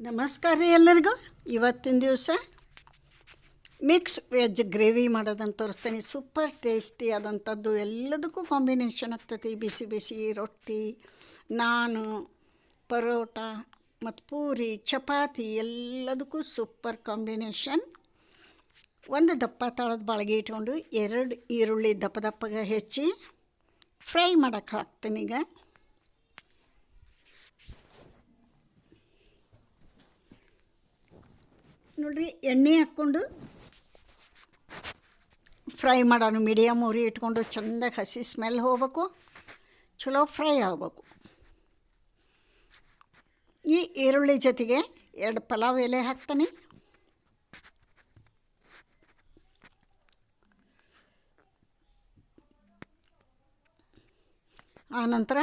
ನಮಸ್ಕಾರ ರೀ ಎಲ್ಲರಿಗೂ. ಇವತ್ತಿನ ದಿವಸ ಮಿಕ್ಸ್ ವೆಜ್ ಗ್ರೇವಿ ಮಾಡೋದನ್ನು ತೋರಿಸ್ತೀನಿ. ಸೂಪರ್ ಟೇಸ್ಟಿ ಆದಂಥದ್ದು. ಎಲ್ಲದಕ್ಕೂ ಕಾಂಬಿನೇಷನ್ ಆಗ್ತೈತಿ. ಬಿಸಿ ಬಿಸಿ ರೊಟ್ಟಿ, ನಾನು, ಪರೋಟ ಮತ್ತು ಪೂರಿ, ಚಪಾತಿ ಎಲ್ಲದಕ್ಕೂ ಸೂಪರ್ ಕಾಂಬಿನೇಷನ್. ಒಂದು ದಪ್ಪ ತಾಳದ ಬಾಳಿಗೆ ಇಟ್ಕೊಂಡು ಎರಡು ಈರುಳ್ಳಿ ದಪ್ಪ ದಪ್ಪಗೆ ಹೆಚ್ಚಿ ಫ್ರೈ ಮಾಡೋಕ್ಕೆ ಹಾಕ್ತೀನಿ ಈಗ. ನೋಡ್ರಿ. ಎಣ್ಣೆ ಹಾಕ್ಕೊಂಡು ಫ್ರೈ ಮಾಡೋಣ. ಮೀಡಿಯಮ್ ಉರಿ ಇಟ್ಕೊಂಡು ಚೆಂದಾಗಿ ಹಸಿ ಸ್ಮೆಲ್ ಹೋಗ್ಬೇಕು. ಚಲೋ ಫ್ರೈ ಆಗಬೇಕು. ಈ ಈರುಳ್ಳಿ ಜೊತೆಗೆ ಎರಡು ಪಲಾವ್ ಎಲೆ ಹಾಕ್ತಾನೆ. ಆನಂತರ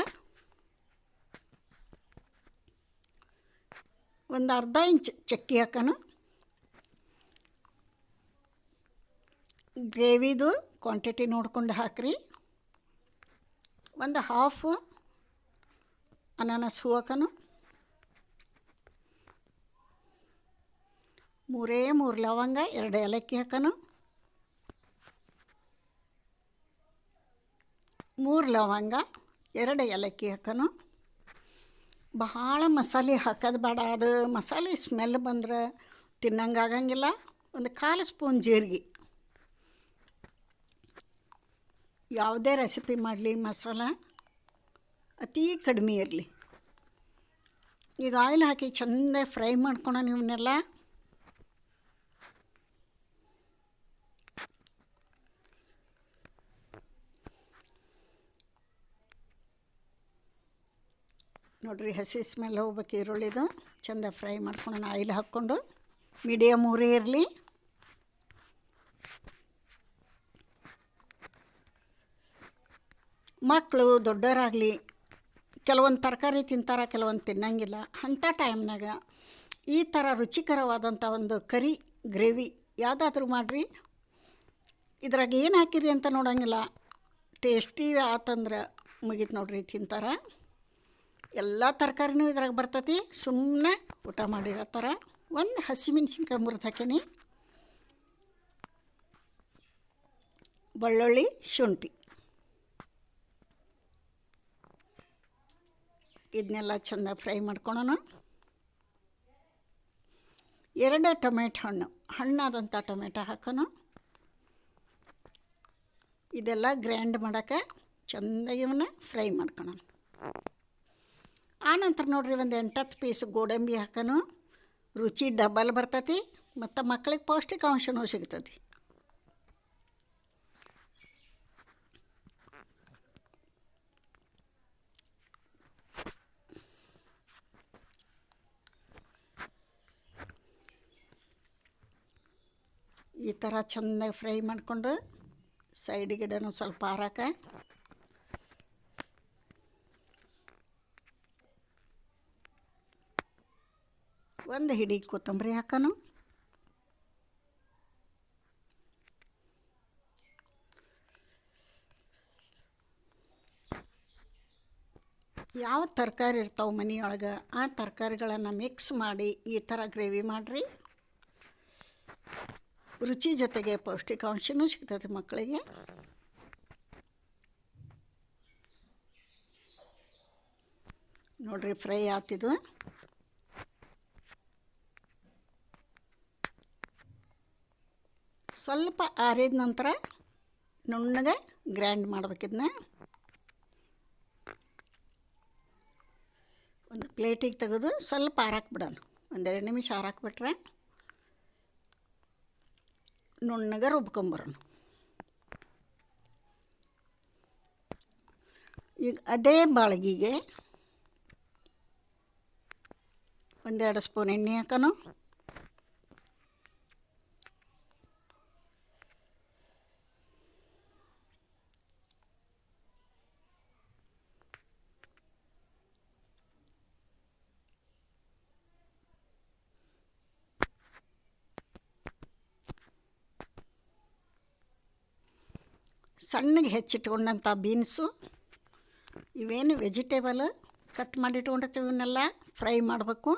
ಒಂದು ಅರ್ಧ ಇಂಚ್ ಚಕ್ಕಿ ಹಾಕೋಣ. ಗ್ರೇವಿದು ಕ್ವಾಂಟಿಟಿ ನೋಡ್ಕೊಂಡು ಹಾಕ್ರಿ. ಒಂದು ಹಾಫ್ ಅನಾನಸ್ ಹೂವಕನು ಮೂರೇ ಮೂರು ಲವಂಗ, ಎರಡು ಏಲಕ್ಕಿ ಹಾಕನು. ಮೂರು ಲವಂಗ, ಎರಡು ಏಲಕ್ಕಿ ಹಾಕನು. ಭಾಳ ಮಸಾಲೆ ಹಾಕೋದು ಬೇಡ, ಅದು ಮಸಾಲೆ ಸ್ಮೆಲ್ ಬಂದ್ರೆ ತಿನ್ನಂಗಾಗಂಗಿಲ್ಲ ಒಂದು ಕಾಲು ಸ್ಪೂನ್ ಜೀರಿಗೆ. ಯಾವುದೇ ರೆಸಿಪಿ ಮಾಡಲಿ ಮಸಾಲ ಅತೀ ಕಡಿಮೆ ಇರಲಿ. ಈಗ ಆಯಿಲ್ ಹಾಕಿ ಚೆಂದ ಫ್ರೈ ಮಾಡ್ಕೊಳ ಇವನ್ನೆಲ್ಲ ನೋಡಿರಿ ಹಸಿ ಸ್ಮೆಲ್ ಹೋಗ್ಬೇಕು ಈರುಳ್ಳಿದು. ಚೆಂದ ಫ್ರೈ ಮಾಡ್ಕೊಳೋಣ ಆಯಿಲ್ ಹಾಕ್ಕೊಂಡು. ಮೀಡಿಯಮ್ ಉರಿ ಇರಲಿ. ಮಕ್ಕಳು ದೊಡ್ಡವರಾಗಲಿ, ಕೆಲವೊಂದು ತರಕಾರಿ ತಿಂತಾರೆ, ಕೆಲವೊಂದು ತಿನ್ನಂಗಿಲ್ಲ. ಅಂಥ ಟೈಮ್ನಾಗ ಈ ಥರ ರುಚಿಕರವಾದಂಥ ಒಂದು ಕರಿ, ಗ್ರೇವಿ ಯಾವುದಾದ್ರೂ ಮಾಡಿರಿ. ಇದ್ರಾಗ ಏನು ಹಾಕಿರಿ ಅಂತ ನೋಡೋಂಗಿಲ್ಲ. ಟೇಸ್ಟಿ ಆತಂದ್ರೆ ಮುಗೀತು ನೋಡ್ರಿ ತಿಂತಾರೆ. ಎಲ್ಲ ತರಕಾರಿನೂ ಇದ್ರಾಗ ಬರ್ತೈತಿ. ಸುಮ್ಮನೆ ಊಟ ಮಾಡಿರತ್ತಾರ ಒಂದು ಹಸಿಮೆಣ್ಸಿನ್ಕಾಯಿ ಮುರಿದು ಹಾಕೀನಿ. ಬೆಳ್ಳುಳ್ಳಿ ಶುಂಠಿ. ಇದನ್ನೆಲ್ಲ ಚೆಂದ ಫ್ರೈ ಮಾಡ್ಕೊಳೋಣ. ಎರಡು ಟೊಮೆಟೊ ಹಣ್ಣು ಹಣ್ಣಾದಂಥ ಟೊಮೆಟೊ ಹಾಕೋಣ. ಇದೆಲ್ಲ ಗ್ರ್ಯಾಂಡ್ ಮಾಡೋಕ್ಕೆ ಚೆಂದ ಫ್ರೈ ಮಾಡ್ಕೊಳೋಣ. ಆನಂತರ ನೋಡ್ರಿ ಒಂದು ಎಂಟತ್ತು ಪೀಸ್ ಗೋಡಂಬಿ ಹಾಕೋಣ. ರುಚಿ ಡಬಲ್ ಬರ್ತೈತಿ, ಮತ್ತು ಮಕ್ಳಿಗೆ ಪೌಷ್ಟಿಕಾಂಶನೂ ಸಿಗ್ತೈತಿ. ಈ ಥರ ಚೆನ್ನಾಗಿ ಫ್ರೈ ಮಾಡಿಕೊಂಡು ಸೈಡಿಗಿಡನು ಸ್ವಲ್ಪ ಹಾರಾಕ. ಒಂದು ಹಿಡಿ ಕೊತ್ತಂಬರಿ ಹಾಕೋನು. ಯಾವ ತರಕಾರಿ ಇರ್ತಾವೆ ಮನೆಯೊಳಗೆ ಆ ತರಕಾರಿಗಳನ್ನು ಮಿಕ್ಸ್ ಮಾಡಿ ಈ ಥರ ಗ್ರೇವಿ ಮಾಡಿರಿ. ರುಚಿ ಜೊತೆಗೆ ಪೌಷ್ಟಿಕಾಂಶನೂ ಸಿಗ್ತದೆ ಮಕ್ಕಳಿಗೆ. ನೋಡ್ರಿ ಫ್ರೈ ಆತಿದು. ಸ್ವಲ್ಪ ಆರಿದ ನಂತರ ನುಣ್ಣಗೆ ಗ್ರ್ಯಾಂಡ್ ಮಾಡಬೇಕಿದ್ನ. ಒಂದು ಪ್ಲೇಟಿಗೆ ತೆಗೆದು ಸ್ವಲ್ಪ ಆರಾಕ್ಬಿಡೋಣ. ಒಂದೆರಡು ನಿಮಿಷ ಆರಾಕ್ಬಿಟ್ರೆ ನುಣ್ಣಗೆ ರುಬ್ಕೊಂಬರೋಣ. ಈಗ ಅದೇ ಬಾಳಗಿಗೆ ಒಂದೆರಡು ಸ್ಪೂನ್ ಎಣ್ಣೆ ಹಾಕೋಣ. ಸಣ್ಣಗೆ ಹೆಚ್ಚಿಟ್ಕೊಂಡಂಥ ಬೀನ್ಸು, ಇವೇನು ವೆಜಿಟೇಬಲ್ ಕಟ್ ಮಾಡಿಟ್ಕೊಂಡಿರ್ತೀವಿ, ಇವನ್ನೆಲ್ಲ ಫ್ರೈ ಮಾಡಬೇಕು.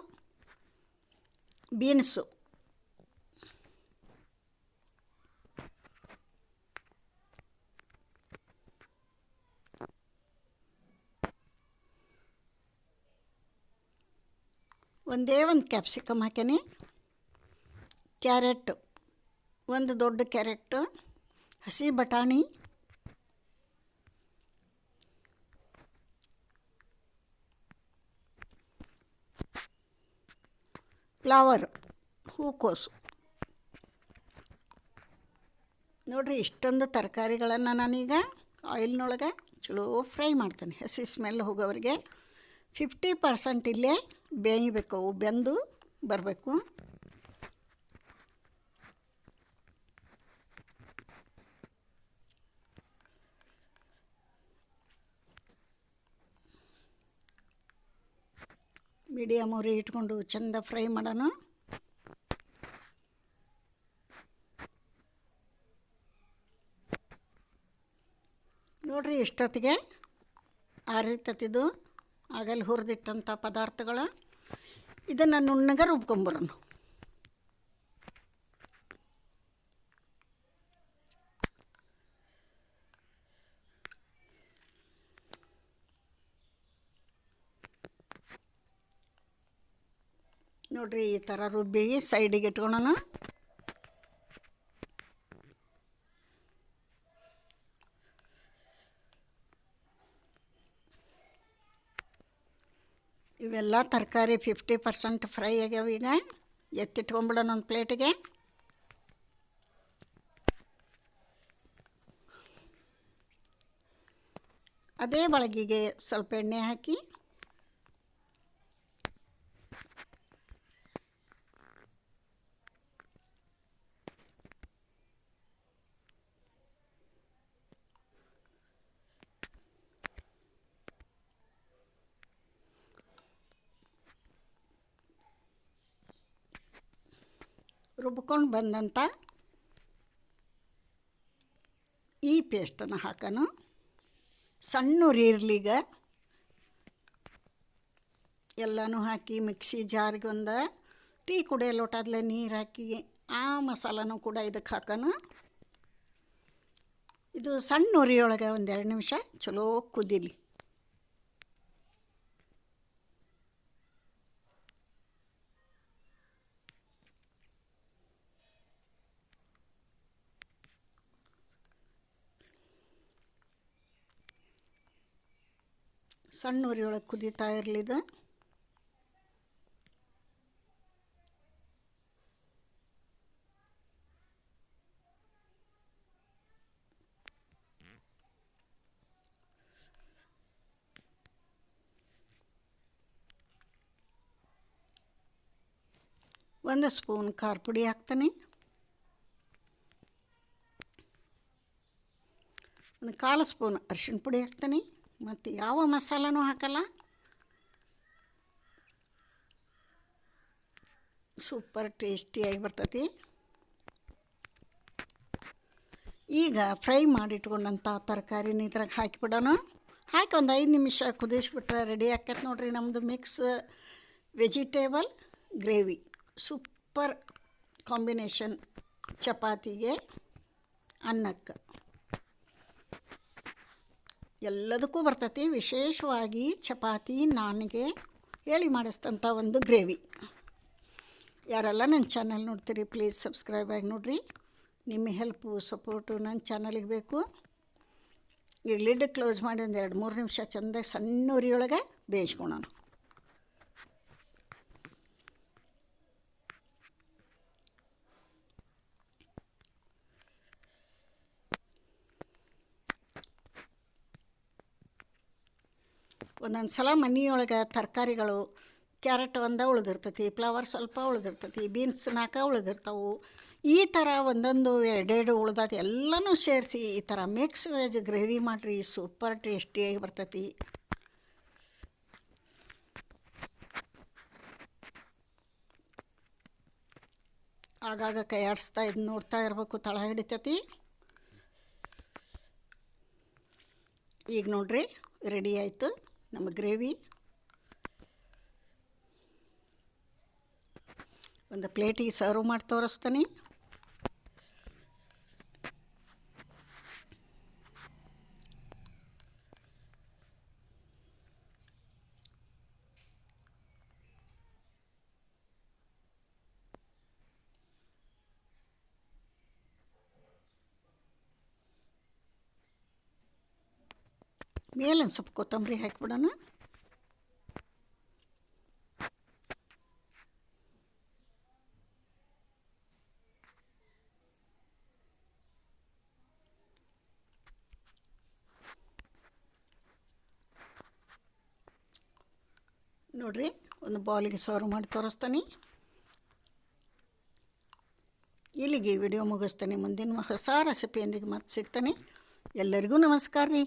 ಬೀನ್ಸು. ಒಂದೇ ಒಂದು ಕ್ಯಾಪ್ಸಿಕಮ್ ಹಾಕೀನಿ. ಕ್ಯಾರೆಟ್ ಒಂದು ದೊಡ್ಡ ಕ್ಯಾರೆಟ್ ಹಸಿ ಬಟಾಣಿ ಫ್ಲವರ್ ಹೂಕೋಸು ನೋಡಿರಿ, ಇಷ್ಟೊಂದು ತರಕಾರಿಗಳನ್ನು ನಾನೀಗ ಆಯಿಲ್ನೊಳಗೆ ಚಲೋ ಫ್ರೈ ಮಾಡ್ತೇನೆ. ಹಸಿ ಸ್ಮೆಲ್ ಹೋಗೋವ್ರಿಗೆ ಫಿಫ್ಟಿ ಪರ್ಸೆಂಟ್ ಇಲ್ಲೇ ಬೇಯಬೇಕು. ಬೆಂದು ಬರಬೇಕು. ಮೀಡಿಯಮ್ ಉರಿ ಇಟ್ಕೊಂಡು ಚೆಂದ ಫ್ರೈ ಮಾಡೋಣ. ಇಷ್ಟೊತ್ತಿಗೆ ಎಷ್ಟೊತ್ತಿಗೆ ಆರಿರ್ತತಿದು ಆಗಲ್ಲಿ ಹುರಿದಿಟ್ಟಂಥ ಪದಾರ್ಥಗಳು. ಇದನ್ನು ನುಣ್ಣಗೆ ರುಬ್ಕೊಂಬರೋಣ. ನೋಡ್ರಿ ಈ ಥರ ರುಬ್ಬಿ ಸೈಡಿಗೆ ಇಟ್ಕೊಳೋಣ. ಇವೆಲ್ಲ ತರಕಾರಿ ಫಿಫ್ಟಿ ಪರ್ಸೆಂಟ್ ಫ್ರೈ ಆಗ್ಯಾವ ಈಗ. ಎತ್ತಿಟ್ಕೊಂಬಿಡೋಣ ಒಂದು ಪ್ಲೇಟಿಗೆ. ಅದೇ ಬಳಗಿಗೆ ಸ್ವಲ್ಪ ಎಣ್ಣೆ ಹಾಕಿ ರುಬ್ಕೊಂಡು ಬಂದಂಥ ಈ ಪೇಸ್ಟನ್ನು ಹಾಕೋಣ ಸಣ್ಣ ಉರಿ ಇರ್ಲಿಗ ಎಲ್ಲನೂ ಹಾಕಿ ಮಿಕ್ಸಿ ಜಾರಿಗೊಂದು ಟೀ ಕುಡಿಯ ಲೋಟದಲ್ಲೇ ನೀರು ಹಾಕಿ ಆ ಮಸಾಲನೂ ಕೂಡ ಇದಕ್ಕೆ ಹಾಕೋಣ ಇದು ಸಣ್ಣ ಉರಿಯೊಳಗೆ ಒಂದೆರಡು ನಿಮಿಷ ಚಲೋ ಕುದೀಲಿ. ಸಣ್ಣ ಉರಿಯೊಳಗೆ ಕುದೀತಾ ಇರಲಿದು. ಒಂದು ಸ್ಪೂನ್ ಖಾರ ಪುಡಿ ಹಾಕ್ತೀನಿ. ಒಂದು ಕಾಲು ಸ್ಪೂನ್ ಅರಿಶಿಣ ಪುಡಿ ಹಾಕ್ತೀನಿ. ಮತ್ತು ಯಾವ ಮಸಾಲನೂ ಹಾಕಲ್ಲ. ಸೂಪರ್ ಟೇಸ್ಟಿಯಾಗಿ ಬರ್ತತಿ. ಈಗ ಫ್ರೈ ಮಾಡಿಟ್ಕೊಂಡಂಥ ತರಕಾರಿನ ಇದ್ರಾಗ ಹಾಕಿಬಿಡೋಣ. ಹಾಕಿ ಒಂದು ಐದು ನಿಮಿಷ ಕುದಿಸ್ಬಿಟ್ರೆ ರೆಡಿ ಆಕೈತೆ ನೋಡ್ರಿ ನಮ್ಮದು mix vegetable gravy super combination ಚಪಾತಿಗೆ ಅನ್ನಕ್ಕೆ. ಎಲ್ಲದಕ್ಕೂ ಬರ್ತೈತಿ. ವಿಶೇಷವಾಗಿ ಚಪಾತಿ, ನಾನಿಗೆ ಹೇಳಿ ಮಾಡಿಸ್ತಂಥ ಒಂದು ಗ್ರೇವಿ. ಯಾರೆಲ್ಲ ನನ್ನ ಚಾನಲ್ ನೋಡ್ತೀರಿ ಪ್ಲೀಸ್ ಸಬ್ಸ್ಕ್ರೈಬ್ ಆಗಿ ನೋಡಿರಿ. ನಿಮ್ಮ ಹೆಲ್ಪು ಸಪೋರ್ಟು ನನ್ನ ಚಾನಲಿಗೆ ಬೇಕು. ಈಗ ಲಿಡ್ ಕ್ಲೋಸ್ ಮಾಡಿ ಒಂದು ಎರಡು ಮೂರು ನಿಮಿಷ ಚೆಂದಾಗಿ ಸಣ್ಣ ಉರಿಯೊಳಗೆ ಬೇಯಿಸ್ಕೊಳೋಣ ಒಂದೊಂದು ಸಲ ಮನೆಯೊಳಗೆ ತರಕಾರಿಗಳು, ಕ್ಯಾರೆಟ್ ಒಂದು ಉಳಿದಿರ್ತೈತಿ, ಫ್ಲವರ್ ಸ್ವಲ್ಪ ಉಳಿದಿರ್ತೈತಿ, ಬೀನ್ಸ್ ನಾಲ್ಕು ಉಳಿದಿರ್ತಾವೆ. ಈ ಥರ ಒಂದೊಂದು ಎರಡೆರಡು ಉಳ್ದಾಗ ಎಲ್ಲನೂ ಸೇರಿಸಿ ಈ ಥರ ಮಿಕ್ಸ್ ವೆಜ್ ಗ್ರೇವಿ ಮಾಡಿರಿ ಸೂಪರ್ ಟೇಸ್ಟಿಯಾಗಿ ಬರ್ತೈತಿ. ಆಗಾಗ ಕೈ ಆಡಿಸ್ತಾ ಇದು ನೋಡ್ತಾ ಇರಬೇಕು, ತಳ ಹಿಡಿತೈತಿ. ಈಗ ನೋಡ್ರಿ ರೆಡಿ ಆಯಿತು. ನಮ್ಮ ಗ್ರೇವಿ. ಒಂದು ಪ್ಲೇಟಿಗೆ ಸರ್ವ್ ಮಾಡಿ ತೋರಿಸ್ತೀನಿ. ಮೇಲೆ ಒಂದು ಸ್ವಲ್ಪ ಕೊತ್ತಂಬರಿ ಹಾಕಿಬಿಡೋಣ. ನೋಡ್ರಿ, ಒಂದು ಬಾಲಿಗೆ ಸರ್ವ್ ಮಾಡಿ ತೋರಿಸ್ತೇನೆ. ಇಲ್ಲಿಗೆ ವಿಡಿಯೋ ಮುಗಿಸ್ತೇನೆ. ಮುಂದಿನ ಹೊಸ ರೆಸಿಪಿಯೊಂದಿಗೆ ಮತ್ತೆ ಸಿಗ್ತಾನೆ. ಎಲ್ಲರಿಗೂ ನಮಸ್ಕಾರ ರೀ.